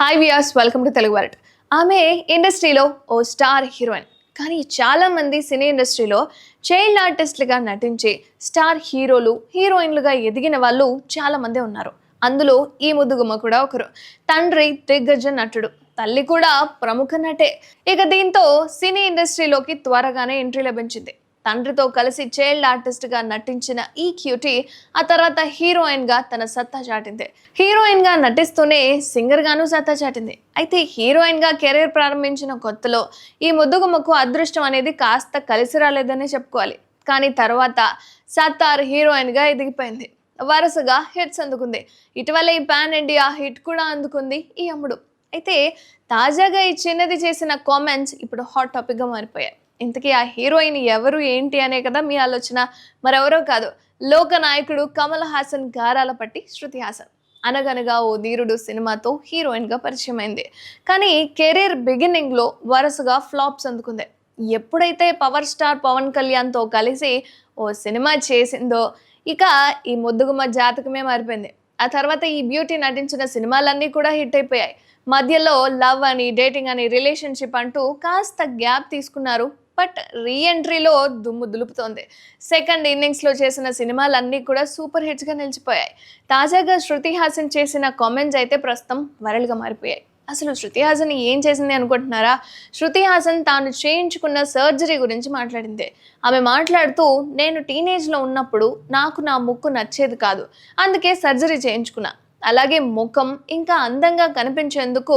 Hi viewers welcome to Telugu world ఆమె ఇండస్ట్రీలో ఓ star heroine. కానీ చాలా మంది సినీ ఇండస్ట్రీలో చైల్డ్ ఆర్టిస్ట్లుగా నటించి స్టార్ హీరోలు హీరోయిన్లుగా ఎదిగిన వాళ్ళు చాలా మంది ఉన్నారు. అందులో ఈ ముద్దుగుమ్మ కూడా ఒకరు. తండ్రి దిగ్గజ నటుడు తల్లి కూడా ప్రముఖ నటే. ఇక దీంతో సినీ ఇండస్ట్రీలోకి త్వరగానే ఎంట్రీ లభించింది. తండ్రితో కలిసి చైల్డ్ ఆర్టిస్ట్గా నటించిన ఈ క్యూటీ ఆ తర్వాత హీరోయిన్గా తన సత్తా చాటింది. హీరోయిన్గా నటిస్తూనే సింగర్ గాను సత్తా చాటింది. అయితే హీరోయిన్గా కెరీర్ ప్రారంభించిన కొత్తలో ఈ ముద్దుగుమ్మకు అదృష్టం అనేది కాస్త కలిసి రాలేదనే చెప్పుకోవాలి. కానీ తర్వాత సత్తార్ హీరోయిన్గా ఎదిగిపోయింది. వరుసగా హిట్స్ అందుకుంది. ఇటీవల ఈ పాన్ ఇండియా హిట్ కూడా అందుకుంది ఈ అమ్ముడు. అయితే తాజాగా ఈ చిన్నది చేసిన కామెంట్స్ ఇప్పుడు హాట్ టాపిక్గా మారిపోయాయి. ఇంతకీ ఆ హీరోయిన్ ఎవరు ఏంటి అనే కదా మీ ఆలోచన. మరెవరో కాదు లోక నాయకుడు కమల్ హాసన్ గారాల పట్టి శృతి హాసన్. అనగనగా ఓ ధీరుడు సినిమాతో హీరోయిన్గా పరిచయమైంది. కానీ కెరీర్ బిగినింగ్లో వరుసగా ఫ్లాప్స్ అందుకుంది. ఎప్పుడైతే పవర్ స్టార్ పవన్ కళ్యాణ్తో కలిసి ఓ సినిమా చేసిందో ఇక ఈ ముద్దుగుమ్మ జాతకమే మారిపోయింది. ఆ తర్వాత ఈ బ్యూటీ నటించిన సినిమాలన్నీ కూడా హిట్ అయిపోయాయి. మధ్యలో లవ్ అని డేటింగ్ అని రిలేషన్షిప్ అంటూ కాస్త గ్యాప్ తీసుకున్నారు బట్ రీఎంట్రీలో దుమ్ము దులుపుతోంది. సెకండ్ ఇన్నింగ్స్లో చేసిన సినిమాలన్నీ కూడా సూపర్ హిట్స్గా నిలిచిపోయాయి. తాజాగా శృతి హాసన్ చేసిన కామెంట్స్ అయితే ప్రస్తుతం వైరల్గా మారిపోయాయి. అసలు శృతి హాసన్ ఏం చేసింది అనుకుంటున్నారా? శృతి హాసన్ తాను చేయించుకున్న సర్జరీ గురించి మాట్లాడింది. ఆమె మాట్లాడుతూ నేను టీనేజ్లో ఉన్నప్పుడు నాకు నా ముక్కు నచ్చేది కాదు. అందుకే సర్జరీ చేయించుకున్నా. అలాగే ముఖం ఇంకా అందంగా కనిపించేందుకు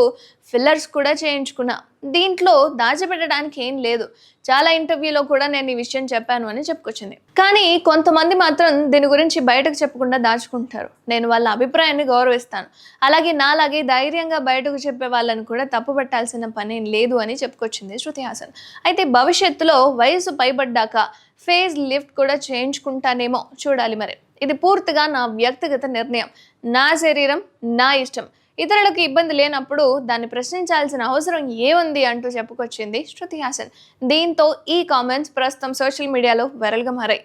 ఫిల్లర్స్ కూడా చేయించుకున్నా. దీంట్లో దాచిపెట్టడానికి ఏం లేదు. చాలా ఇంటర్వ్యూలో కూడా నేను ఈ విషయం చెప్పాను అని చెప్పుకొచ్చింది. కానీ కొంతమంది మాత్రం దీని గురించి బయటకు చెప్పకుండా దాచుకుంటారు. నేను వాళ్ళ అభిప్రాయాన్ని గౌరవిస్తాను. అలాగే నాలాగే ధైర్యంగా బయటకు చెప్పే వాళ్ళని కూడా తప్పు పట్టాల్సిన పని లేదు అని చెప్పుకొచ్చింది శృతి హాసన్. అయితే భవిష్యత్తులో వయసు పైబడ్డాక ఫేజ్ లిఫ్ట్ కూడా చేయించుకుంటానేమో చూడాలి మరి. ఇది పూర్తిగా నా వ్యక్తిగత నిర్ణయం. నా శరీరం నా ఇష్టం. ఇతరులకు ఇబ్బంది లేనప్పుడు దాన్ని ప్రశ్నించాల్సిన అవసరం ఏముంది అంటూ చెప్పుకొచ్చింది శృతి హాసన్. దీంతో ఈ కామెంట్స్ ప్రస్తుతం సోషల్ మీడియాలో వైరల్గా మారాయి.